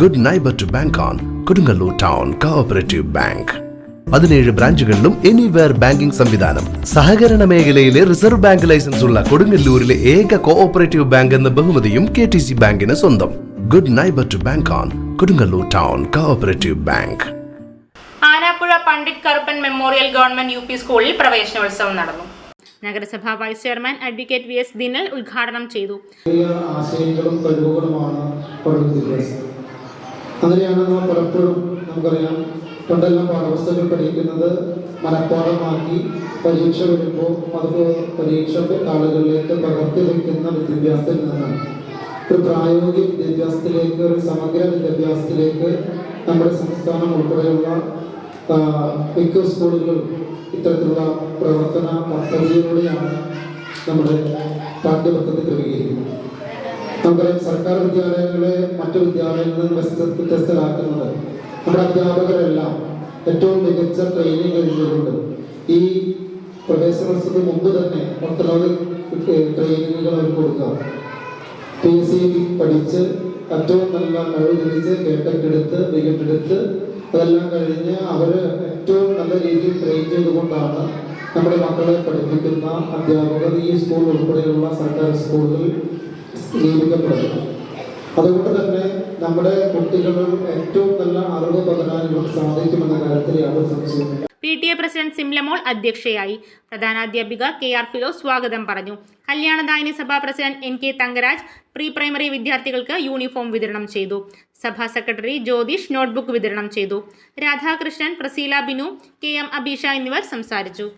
Good neighbour to bank on Kodungallur town cooperative bank പതിനേഴ് ബ്രാഞ്ചുകളിലും anywhere banking സംവിധാനം. സഹകരണ മേഖലയിലെ റിസർവ് ബാങ്ക് ലൈസൻസ് ഉള്ള കൊടുങ്ങല്ലൂരിലെ ഏക കോഓപ്പറേറ്റീവ് ബാങ്ക് എന്ന ബഹുമതിയും കെ ടി സി ബാങ്കിന് സ്വന്തം. Good neighbour to bank on Kodungallur town cooperative bank Anapuzha Pandit Karuppan memorial government U P സ്കൂളിൽ പ്രവേശനോത്സവം നടന്നു. നഗരസഭാ vice chairman advocate V S Dinal ഉദ്ഘാടനം ചെയ്തു. ആശയങ്ങളും കഴിവുകളുമാണ് അങ്ങനെയാണ് നമ്മൾ പലപ്പോഴും നമുക്കറിയാം. പണ്ടെല്ലാം പാഠപുസ്തകം പഠിക്കുന്നത് മനഃപ്പാഠമാക്കി പരീക്ഷ വരുമ്പോൾ അത് പരീക്ഷയുടെ ആളുകളിലേക്ക് പകർത്തി വയ്ക്കുന്ന വിദ്യാഭ്യാസത്തിൽ നിന്നാണ്. ഒരു പ്രായോഗിക വിദ്യാഭ്യാസത്തിലേക്ക് ഒരു സമഗ്ര വിദ്യാഭ്യാസത്തിലേക്ക് നമ്മുടെ സംസ്ഥാനം ഉൾപ്പെടെയുള്ള മിക്ക സ്കൂളുകളും ഇത്തരത്തിലുള്ള പ്രവർത്തന പദ്ധതിയിലൂടെയാണ് നമ്മുടെ പാഠ്യപദ്ധതി ക്രമീകരിക്കുന്നത്. നമുക്കറിയാം സർക്കാർ വിദ്യാലയങ്ങളെ മറ്റു വിദ്യാലയങ്ങളിൽ വ്യത്യസ്തരാക്കുന്നത് നമ്മുടെ അധ്യാപകരെല്ലാം ഏറ്റവും മികച്ച ട്രെയിനിങ് കഴിഞ്ഞുകൊണ്ട് ഈ പ്രവേശനത്തിന് മുമ്പ് തന്നെ ഒട്ടനവധി ട്രെയിനിങ്ങുകൾ അവർ കൊടുക്കാം പി എസ് സി പഠിച്ച് ഏറ്റവും നല്ല കഴിവ് തിരിച്ച് കേട്ടെടുത്ത് വികട്ടെടുത്ത് അതെല്ലാം കഴിഞ്ഞ് അവർ ഏറ്റവും നല്ല രീതിയിൽ ട്രെയിൻ ചെയ്തുകൊണ്ടാണ് നമ്മുടെ മക്കളെ പഠിപ്പിക്കുന്ന അധ്യാപകർ ഈ സ്കൂൾ ഉൾപ്പെടെയുള്ള സർക്കാർ സ്കൂളുകളിൽ നിയമിക്കപ്പെടുന്നത് അതുകൊണ്ട് തന്നെ നമ്മുടെ കുട്ടികൾ ഏറ്റവും നല്ല അറിവ് പകരാൻ ഇവർക്ക് സാധിക്കുമെന്ന കാര്യത്തിൽ യാതൊരു സംശയമില്ല P T A president Simlamol അധ്യക്ഷയായി പ്രധാനാധ്യാപിക കെ ആർ ഫിലോ സ്വാഗതം പറഞ്ഞു. Kalyanadayini Sabha president N K Thangaraj pre primary വിദ്യാർത്ഥികൾക്ക് യൂണിഫോം വിതരണം ചെയ്തു. സഭാ സെക്രട്ടറി ജ്യോതിഷ് നോട്ട്ബുക്ക് വിതരണം ചെയ്തു. രാധാകൃഷ്ണൻ പ്രസീല ബിനു കെ എം അബീഷ എന്നിവർ സംസാരിച്ചു.